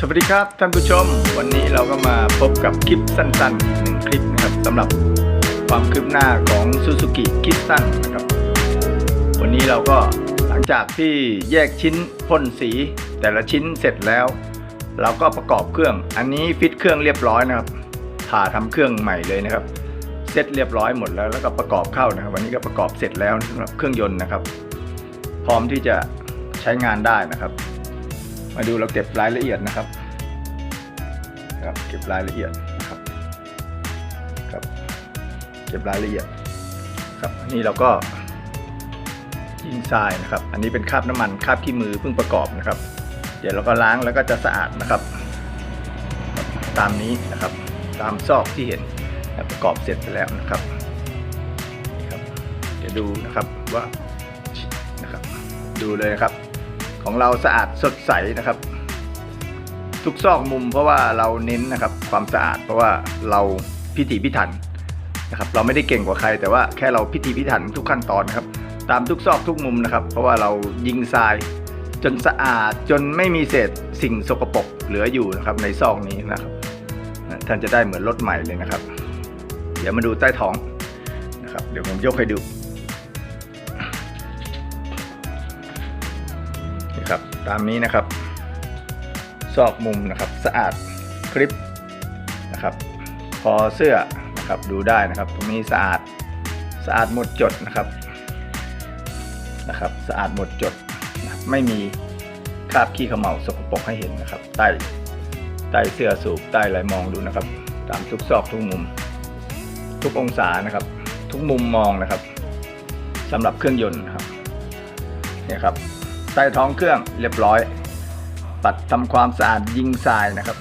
สวัสดีครับท่านผู้ชม วันนี้เราก็มาพบกับคลิปสั้นๆหนึ่งคลิปนะครับสำหรับความคืบหน้าของ Suzuki k i s t a n นะครับ วันนี้เราก็หลังจากที่แยกชิ้นพ่นสีแต่ละชิ้นเสร็จแล้ว เราก็ประกอบเครื่องอันนี้ฟิตเครื่องเรียบร้อยนะครับผ่าทำเครื่องใหม่เลยนะครับเสร็จเรียบร้อยหมดแล้วแล้วก็ประกอบเข้านะครับ วันนี้ก็ประกอบเสร็จแล้วสำหรับเครื่องยนต์นะครับ พร้อมที่จะใช้งานได้นะครับ มาดูเราเก็บรายละเอียดนะครับครับเก็บรายละเอียดนะครับครับ เก็บรายละเอียดครับนนี้เราก็ยิงทรายนะครับ อันนี้เป็นคราบน้ำมันคราบขี้มือเพิ่งประกอบนะครับ เดี๋ยวเราก็ล้างแล้วก็จะสะอาดนะครับ ตามนี้นะครับ ตามซอกที่เห็นประกอบเสร็จไปแล้วนะครับครับ เดี๋ยวดูนะครับว่านะครับ ดูเลยครับ ของเราสะอาดสดใสนะครับ ทุกซอกมุมเพราะว่าเราเน้นนะครับความสะอาด เพราะว่าเราพิถีพิถันนะครับเราไม่ได้เก่งกว่าใคร แต่ว่าแค่เราพิถีพิถันทุกขั้นตอนนครับ ตามทุกซอกทุกมุมนะครับ เพราะว่าเรายิงทรายจนสะอาดจนไม่มีเศษสิ่งสกปรกเหลืออยู่นะครับในซอกนี้นะครับท่านจะได้เหมือนรถใหม่เลยนะครับ เดี๋ยวมาดูใต้ท้องนะครับ เดี๋ยวผมยกให้ดู ครับตามนี้นะครับซอกมุมนะครับสะอาดคลิปนะครับคอเสื้อนะครับดูได้นะครับตรงนี้สะอาดสะอาดหมดจดนะครับนะครับสะอาดหมดจดนะครับไม่มีคราบขี้เขมเหลาสกปรกให้เห็นนะครับ ใต้ใต้เสื้อสูบใต้อะไรมองดูนะครับ ตามทุกซอกทุกมุม ทุกองศานะครับ ทุกมุมมองนะครับสำหรับเครื่องยนต์นะครับเนี่ยครับ ใต้ท้องเครื่องเรียบร้อย ปัดทำความสะอาดยิงทรายนะครับ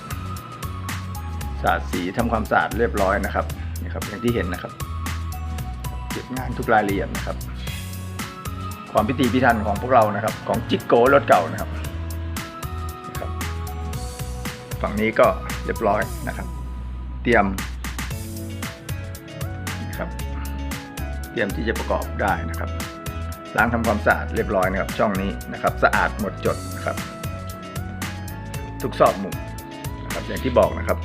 สาดสีทำความสะอาดเรียบร้อยนะครับนี่ครับอย่างที่เห็นนะครับเก็บงานทุกรายละเอียดนะครับ ความพิถีพิถันของพวกเรานะครับ ของจิกโก้รถเก่านะครับนะครับ ฝั่งนี้ก็เรียบร้อยนะครับ เตรียมนะครับ เตรียมที่จะประกอบได้นะครับ ล้างทำความสะอาดเรียบร้อยนะครับช่องนี้นะครับ สะอาดหมดจดนะครับ ทุกซอกมุมนะครับอย่างที่บอกนะครับ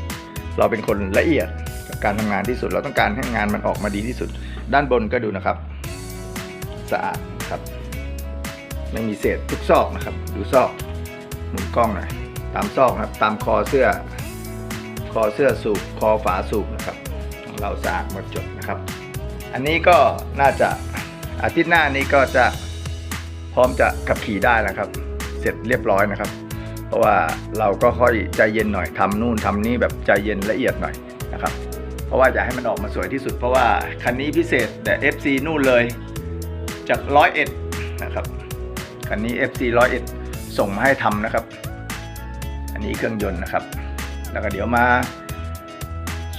เราเป็นคนละเอียดกับการทำงานที่สุด เราต้องการให้งานมันออกมาดีที่สุด ด้านบนก็ดูนะครับ สะอาดนะครับ ไม่มีเศษทุกซอกนะครับ ดูซอกหมุนกล้องหน่อยตามซอกนะครับ ตามคอเสื้อ คอเสื้อสูบคอฝาสูบนะครับ ของเราสะอาดหมดจดนะครับ อันนี้ก็น่าจะ อาทิตย์หน้านี้ก็จะพร้อมจะขับขี่ได้แล้วครับ เสร็จเรียบร้อยนะครับ เพราะว่าเราก็ค่อยใจเย็นหน่อยทำนู่นทำนี่แบบใจเย็นละเอียดหน่อยนะครับ เพราะว่าอยากให้มันออกมาสวยที่สุด เพราะว่าคันนี้พิเศษแต่ FC นู่นเลยจากร้อยเอ็ดนะครับคันนี้ FC ร้อยเอ็ดส่งมาให้ทำนะครับ อันนี้เครื่องยนต์นะครับ แล้วก็เดี๋ยวมา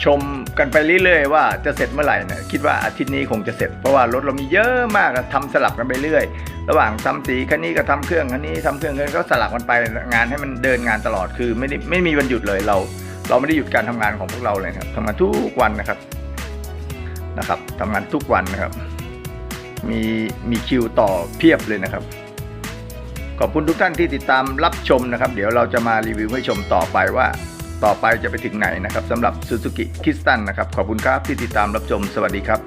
ชมกันไปเรื่อยๆว่าจะเสร็จเมื่อไหร่นี่ยคิดว่าอาทิตย์นี้คงจะเสร็จเพราะว่ารถเรามีเยอะมากอะทำสลับกันไปเรื่อย ระหว่างทำสีคันนี้ก็ทำเครื่องคันนี้ทำเครื่องคันนี้ก็สลับกันไปงานให้มันเดินงานตลอดคือไม่ได้ไม่มีวันหยุดเลยเรา เราไม่ได้หยุดการทำงานของพวกเราเลยครับทำงานทุกวันนะครับนะครับทำงานทุกวันนะครับ มีมีคิวต่อเพียบเลยนะครับขอบคุณทุกท่านที่ติดตามรับชมนะครับ เดี๋ยวเราจะมารีวิวให้ชมต่อไปว่า ต่อไปจะไปถึงไหนนะครับสำหรับ Suzuki k i s t a n นะครับ ขอบคุณครับที่ติดตามรับชมสวัสดีครับ